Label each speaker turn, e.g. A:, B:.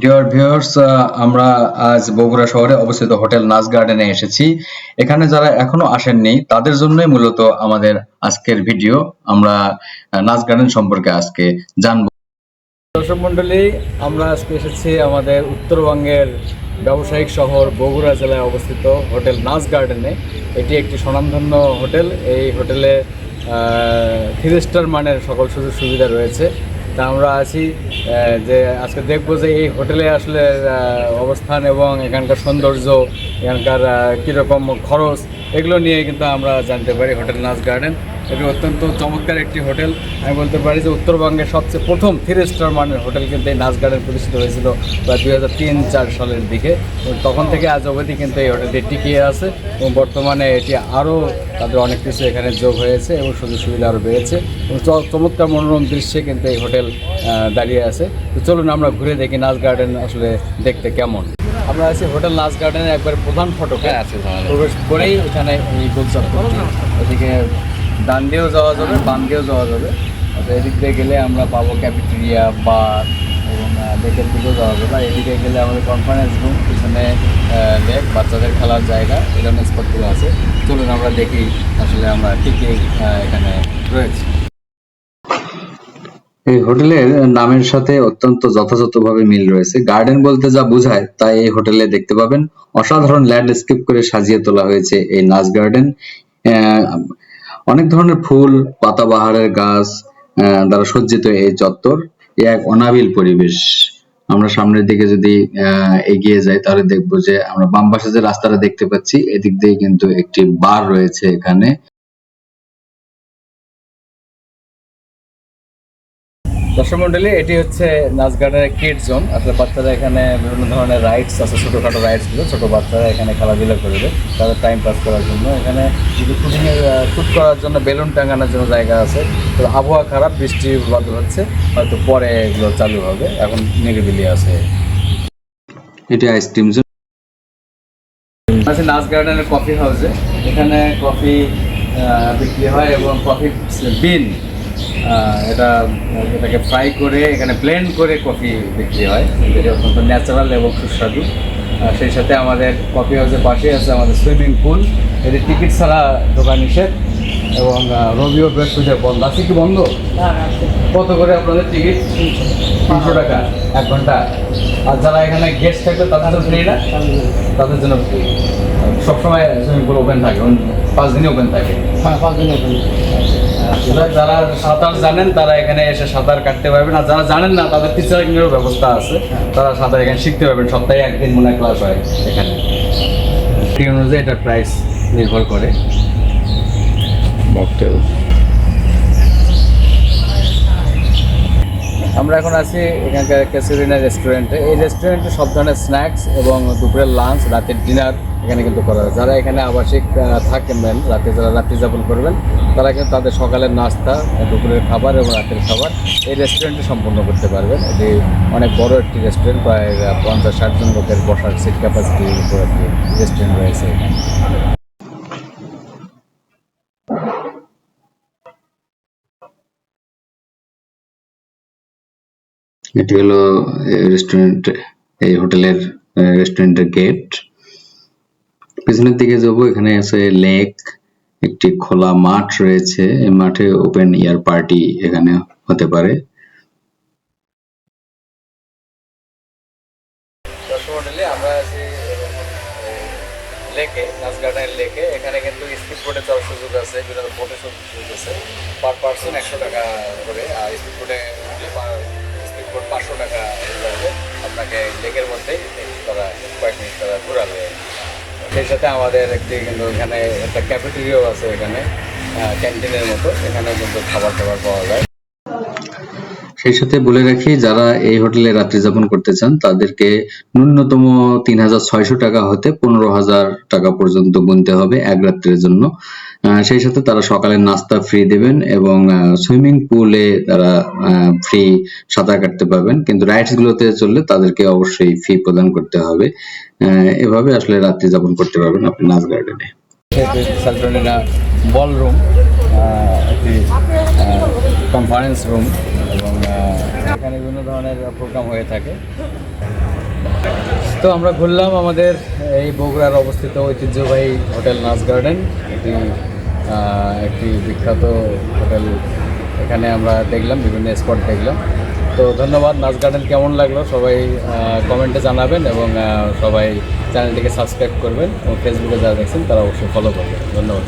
A: Dear viewers আমরা আজ বগুড়া শহরে অবস্থিত হোটেল নাচ গার্ডেনে এসেছি। এখানে যারা এখনও আসেননি, তাদের জন্যই মূলত আমাদের আজকের ভিডিও। আমরা নাচ গার্ডেন সম্পর্কে আজকে জানব।
B: দর্শক মন্ডলী আমরা আজকে এসেছি আমাদের উত্তরবঙ্গের ব্যবসায়িক শহর বগুড়া জেলায় অবস্থিত হোটেল নাচ গার্ডেনে। এটি একটি স্বনামধন্য হোটেল। এই হোটেলে থ্রি স্টার মানের সকল সুযোগ সুবিধা রয়েছে। তা আমরা আছি যে আজকে দেখব যে এই হোটেলে আসলে অবস্থান এবং এখানকার সৌন্দর্য, এখানকার কীরকম খরচ, এগুলো নিয়ে কিন্তু আমরা জানতে পারি হোটেল নাচ গার্ডেন। এটি অত্যন্ত চমৎকার একটি হোটেল। আমি বলতে পারি যে উত্তরবঙ্গের সবচেয়ে প্রথম থ্রি স্টার মানের হোটেল কিন্তু এই নাচ গার্ডেন প্রতিষ্ঠিত হয়েছিল প্রায় দুই হাজার তিন চার সালের দিকে। তখন থেকে আজ অবধি কিন্তু এই হোটেলটি টিকিয়ে আছে এবং বর্তমানে এটি আরও তাদের অনেক কিছু এখানে যোগ হয়েছে এবং সুযোগ সুবিধা আরও বেড়েছে। এবং চমৎকার মনোরম দৃশ্যে কিন্তু এই হোটেল দাঁড়িয়ে আছে। তো চলুন আমরা ঘুরে দেখি নাচ গার্ডেন আসলে দেখতে কেমন। আমরা আছি হোটেল নাচ গার্ডেনের একবার প্রধান ফটকে। আছে প্রবেশ করেই এখানে এই গোলচাপ এদিকে ডান দিয়েও যাওয়া যাবে বাম দিয়েও যাওয়া যাবে। আচ্ছা এদিক দিয়ে গেলে আমরা পাবো ক্যাফেটেরিয়া বার এবং লেকের দিকেও যাওয়া যাবে। আর এদিকে গেলে আমাদের কনফারেন্স রুম পিছনে লেক বাচ্চাদের খেলার জায়গা, এই ধরনের স্পটগুলো আছে। চলুন আমরা দেখি আসলে আমরা কী এখানে রয়েছে।
A: এই হোটেলের নামের সাথে অত্যন্ত যথাযথভাবে মিল রয়েছে। গার্ডেন বলতে যা বোঝায় তা এই হোটেলে দেখতে পাবেন। অসাধারণ ল্যান্ডস্কেপ করে সাজিয়ে তোলা হয়েছে এই নাচ গার্ডেন। অনেক ধরনের ফুল, পাতাবাহারের গাছ দ্বারা সজ্জিত এই চত্বর এক অনাবিল পরিবেশ। আমরা সামনের দিকে যদি এগিয়ে যাই, তাহলে দেখব যে আমরা বাম পাশে যে রাস্তাটা দেখতে পাচ্ছি, এদিক দিয়ে কিন্তু একটি বার রয়েছে এখানে।
B: দর্শক মন্ডলী এটি হচ্ছে নাচ গার্ডেনের কিড জোন আসলে বাচ্চারা এখানে বিভিন্ন ধরনের রাইডস আছে ছোটোখাটো রাইডসগুলো ছোটো বাচ্চারা এখানে খেলাধুলা করবে তাদের টাইম পাস করার জন্য। এখানে যদি শুটিংয়ের শ্যুট করার জন্য বেলুন টাঙানোর জন্য জায়গা আছে। তো আবহাওয়া খারাপ বৃষ্টি বাদল হচ্ছে হয়তো পরে এগুলো চালু হবে। এখন নিরিবিলি আছে।
A: এটি আইসক্রিম জোন
B: আছে নাচ গার্ডেনের কফি হাউসে এখানে কফি বিক্রি হয় এবং কফি বিন এটা এটাকে ফ্রাই করে এখানে ব্লেন্ড করে কফি বিক্রি হয়। যেটা অত্যন্ত ন্যাচারাল এবং সুস্বাদু। সেই সাথে আমাদের কফি হাউসের পাশে আছে আমাদের সুইমিং পুল এটি টিকিট ছাড়া দোকান নিষেধ। এবং আহ, রবি ও বৃহস্পতিবার বন্ধ। আছে কি বন্ধ? কত করে আপনাদের টিকিট তিনশো টাকা। এক ঘণ্টা। আর যারা এখানে গেস্ট থাকবে তাদের জন্য ফ্রি না? তাদের জন্য free। সবসময় সুইমিং পুল ওপেন থাকে। পাঁচ দিনই ওপেন থাকে।
C: হ্যাঁ পাঁচ দিন ওপেন
B: যারা- যারা সাঁতার জানেন, তারা এখানে এসে সাঁতার কাটতে পারবেন। আর যারা জানেন না, তাদের টিচারিংয়েরও ব্যবস্থা আছে। তারা সাঁতার এখানে শিখতে পারবেন। সপ্তাহে একদিন মনে ক্লাস হয় এখানে। অনুযায়ী এটা প্রাইস নির্ভর করে। মকটেল আমরা এখন আছি এখানকার ক্যাসেরিনা রেস্টুরেন্টে। এই রেস্টুরেন্টে সব ধরনের স্ন্যাক্স এবং দুপুরের লাঞ্চ, রাতের ডিনার এখানে কিন্তু করা হয়। যারা এখানে আবাসিক থাকবেন রাতে যারা রাত্রি যাপন করবেন, তারা কিন্তু তাদের সকালের নাস্তা, দুপুরের খাবার এবং রাতের খাবার এই রেস্টুরেন্টে সম্পন্ন করতে পারবেন। এটি অনেক বড় একটি রেস্টুরেন্ট, প্রায় পঞ্চাশ ষাট জন লোকের বসার সিট ক্যাপাসিটির উপর একটি রেস্টুরেন্ট রয়েছে এখানে।
A: এটি হলো রেস্টুরেন্ট এই হোটেলের রেস্টুরেন্টের গেট পিছনের দিকে যাব, এখানে আছে লেক একটি খোলা মাঠ রয়েছে। এই মাঠে ওপেন ইয়ার পার্টি এখানে হতে পারে।
B: আমরা এখানে কিন্তু স্পিড আছে বিভিন্ন বোটে সুযোগ আছে। পার পার্সন একশো টাকা করে, আর স্পিড বোটে আপনাকে লেকের মধ্যেই তারা কয়েক মিনিট তারা ঘোরাবে। সেই সাথে আমাদের একটি কিন্তু এখানে একটা ক্যাফেটেরিয়াও আছে এখানে ক্যান্টিনের মতো। এখানে কিন্তু খাবার টাবার পাওয়া যায়।
A: সেই সাথে বলে রাখি, যারা এই হোটেলে রাত্রি যাপন করতে চান, তাদেরকে ন্যূনতম তিন হাজার ছয়শো টাকা হতে পনেরো হাজার টাকা পর্যন্ত গুনতে হবে এক রাত্রের জন্য। সেই সাথে তারা সকালে নাস্তা ফ্রি দেবেন এবং সুইমিং পুলে তারা ফ্রি সাঁতার কাটতে পারবেন। কিন্তু রাইডস গুলোতে চললে তাদেরকে অবশ্যই ফি প্রদান করতে হবে। এভাবে আসলে রাত্রি যাপন করতে পারবেন আপনি নাচ গার্ডেনে
B: বলরুম একটি কনফারেন্স রুম এবং এখানে বিভিন্ন ধরনের প্রোগ্রাম হয়ে থাকে। তো আমরা ঘুরলাম আমাদের এই বগুড়ার অবস্থিত ঐতিহ্যবাহী হোটেল নাচ গার্ডেন। এটি একটি বিখ্যাত হোটেল। এখানে আমরা দেখলাম, বিভিন্ন স্পট দেখলাম। তো ধন্যবাদ, নাচ গার্ডেন কেমন লাগল? সবাই কমেন্টে জানাবেন এবং সবাই চ্যানেলটিকে সাবস্ক্রাইব করবেন। এবং ফেসবুকে যারা দেখছেন, তারা অবশ্যই ফলো করবেন। ধন্যবাদ।